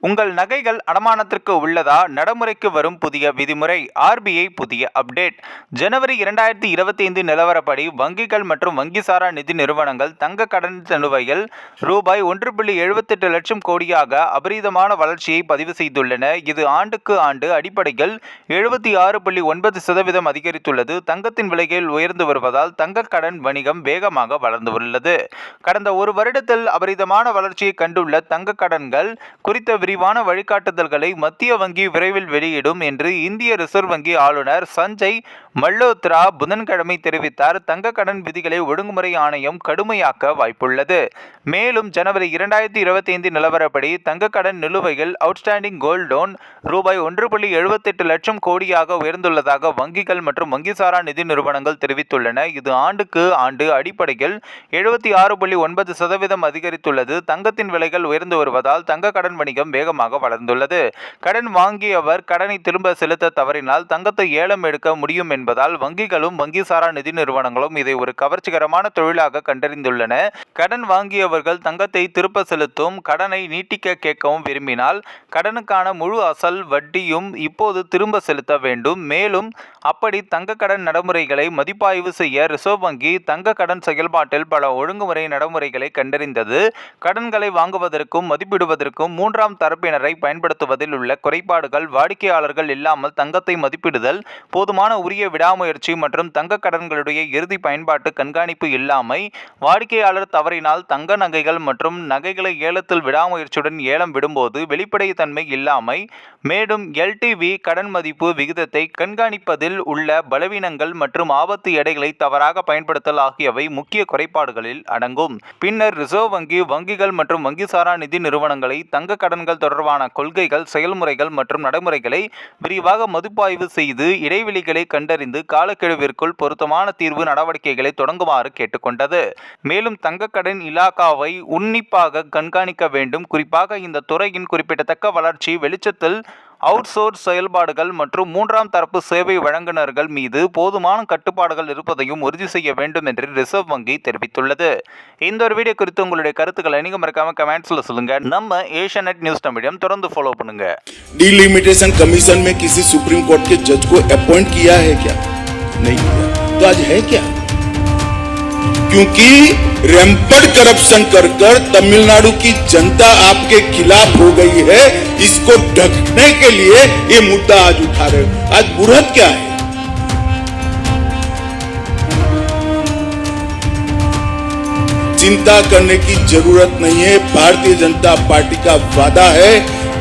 உங்கள் நகைகள் அடமானத்திற்கு உள்ளதா? நடைமுறைக்கு வரும் புதிய விதிமுறை ஆர்பிஐ புதிய அப்டேட். ஜனவரி இரண்டாயிரத்தி இருபத்தி ஐந்து நிலவரப்படி வங்கிகள் மற்றும் வங்கிசாரா நிதி நிறுவனங்கள் தங்க கடன் நிலுவையில் ரூபாய் ஒன்று புள்ளி எழுபத்தெட்டு லட்சம் கோடியாக அபரீதமான வளர்ச்சியை பதிவு செய்துள்ளன. இது ஆண்டுக்கு ஆண்டு அடிப்படையில் எழுபத்தி ஆறு புள்ளி ஒன்பது சதவீதம் அதிகரித்துள்ளது. தங்கத்தின் விலைகள் உயர்ந்து வருவதால் தங்க கடன் வணிகம் வேகமாக வளர்ந்து உள்ளது. கடந்த ஒரு வருடத்தில் அபரிதமான வளர்ச்சியை கண்டுள்ள தங்க கடன்கள் குறித்த விரிவான வழிகாட்டுதல்களை மத்திய வங்கி விரைவில் வெளியிடும் என்று இந்திய ரிசர்வ் வங்கி ஆளுநர் சஞ்சய் மல்ஹோத்ரா புதன்கிழமை தெரிவித்தார். தங்க கடன் விதிகளை ஒழுங்குமுறை ஆணையம் கடுமையாக்க வாய்ப்புள்ளது. மேலும் ஜனவரி இரண்டாயிரத்தி இருபத்தி ஐந்து நிலவரப்படி தங்க கடன் நிலுவையில் அவுட்ஸ்டாண்டிங் கோல்ட் லோன் ரூபாய் ஒன்று புள்ளி எழுபத்தெட்டு லட்சம் கோடியாக உயர்ந்துள்ளதாக வங்கிகள் மற்றும் வங்கிசாரா நிதி நிறுவனங்கள் தெரிவித்துள்ளன. இது ஆண்டுக்கு ஆண்டு அடிப்படையில் எழுபத்தி ஆறு புள்ளி ஒன்பது சதவீதம் அதிகரித்துள்ளது. தங்கத்தின் விலைகள் உயர்ந்து வருவதால் தங்க கடன் வணிகம் வேகமாக வளர்ந்துள்ளது. கடன் வாங்கியவர் கடனை திரும்ப செலுத்த தவறினால் தங்கத்தை ஏலம் எடுக்க முடியும் என்பதால் வங்கிகளும் வங்கிசாரா நிதி நிறுவனங்களும் இதை ஒரு கவர்ச்சிகரமான தொழிலாக கண்டறிந்துள்ளன. கடன் வாங்கியவர்கள் தங்கத்தை திருப்ப செலுத்தும் கடனை நீட்டிக்க கேட்கவும் விரும்பினால் கடனுக்கான முழு அசல் வட்டியும் இப்போது திரும்ப செலுத்த வேண்டும். மேலும் அப்படி தங்க கடன் நடைமுறைகளை மதிப்பாய்வு செய்ய ரிசர்வ் வங்கி தங்க கடன் செயல்பாட்டில் பல ஒழுங்குமுறை நடைமுறைகளை கண்டறிந்தது. கடன்களை வாங்குவதற்கும் மதிப்பிடுவதற்கும் மூன்றாம் தரப்பினரை பயன்படுத்துவதில் உள்ள குறைபாடுகள் வாடிக்கையாளர்கள் இல்லாமல் தங்கத்தை மதிப்பிடுதல் போதுமான உரிய விடாமுயற்சி மற்றும் தங்க கடன்களுடைய இறுதி பயன்பாட்டு கண்காணிப்பு இல்லாமை வாடிக்கையாளர் தவறினால் தங்க நகைகள் மற்றும் நகைகளை ஏலத்தில் விடாமுயற்சியுடன் ஏலம் விடும்போது வெளிப்படைத்தன்மை இல்லாமை மேலும் எல்டிவி கடன் மதிப்பு விகிதத்தை கண்காணிப்பதில் உள்ள பலவீனங்கள் மற்றும் ஆபத்து எடைகளை தவறாக பயன்படுத்தல் ஆகியவை முக்கிய குறைபாடுகளில் அடங்கும். பின்னர் ரிசர்வ் வங்கி வங்கிகள் மற்றும் வங்கிசாரா நிதி நிறுவனங்களை தங்க கடன்கள் தொடர்பான கொள்கைகள் செயல்முறைகள் மற்றும் நடைமுறைகளை விரிவாக மதிப்பாய்வு செய்து இடைவெளிகளை கண்டறிந்து காலக்கெடுவிற்குள் பொருத்தமான தீர்வு நடவடிக்கைகளை தொடங்குமாறு கேட்டுக்கொண்டது. மேலும் தங்கக்கடன் இலாக்காவை இலாகாவை உன்னிப்பாக கண்காணிக்க வேண்டும். குறிப்பாக இந்த துறையின் குறிப்பிடத்தக்க வளர்ச்சி வெளிச்சத்தில் அவுட்சோர்ஸ் செயல்பாடுகள் மற்றும் மூன்றாம் தரப்பு சேவை வழங்குநர்கள் மீது போதுமான கட்டுப்பாடுகள் இருப்பதையும் உறுதி செய்ய வேண்டும் என்று ரிசர்வ் வங்கி தெரிவித்துள்ளது இந்த ஒரு வீடியோ குறித்து உங்களுடைய கருத்துக்களை நீங்க மறக்காம கமெண்ட்ஸ்ல சொல்லுங்க நம்ம ஏஷியநெட் நியூஸ் தமிழையும் தொடர்ந்து ஃபாலோ பண்ணுங்க डिलिमिटेशन कमीशन में किसी सुप्रीम कोर्ट के जज को अपॉइंट किया है क्या नहीं किया तो आज है क्या क्योंकि रैम्पड करप्शन कर कर तमिलनाडु की जनता आपके खिलाफ हो गई है, इसको ढकने के लिए ये मुद्दा आज उठा रहे हो। आज बुरहत क्या है? चिंता करने की ज़रूरत नहीं है। भारतीय जनता पार्टी का वादा है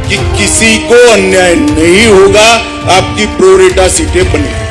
कि किसी को अन्याय नहीं होगा। आपकी प्रोरेटा सीटें बनेगी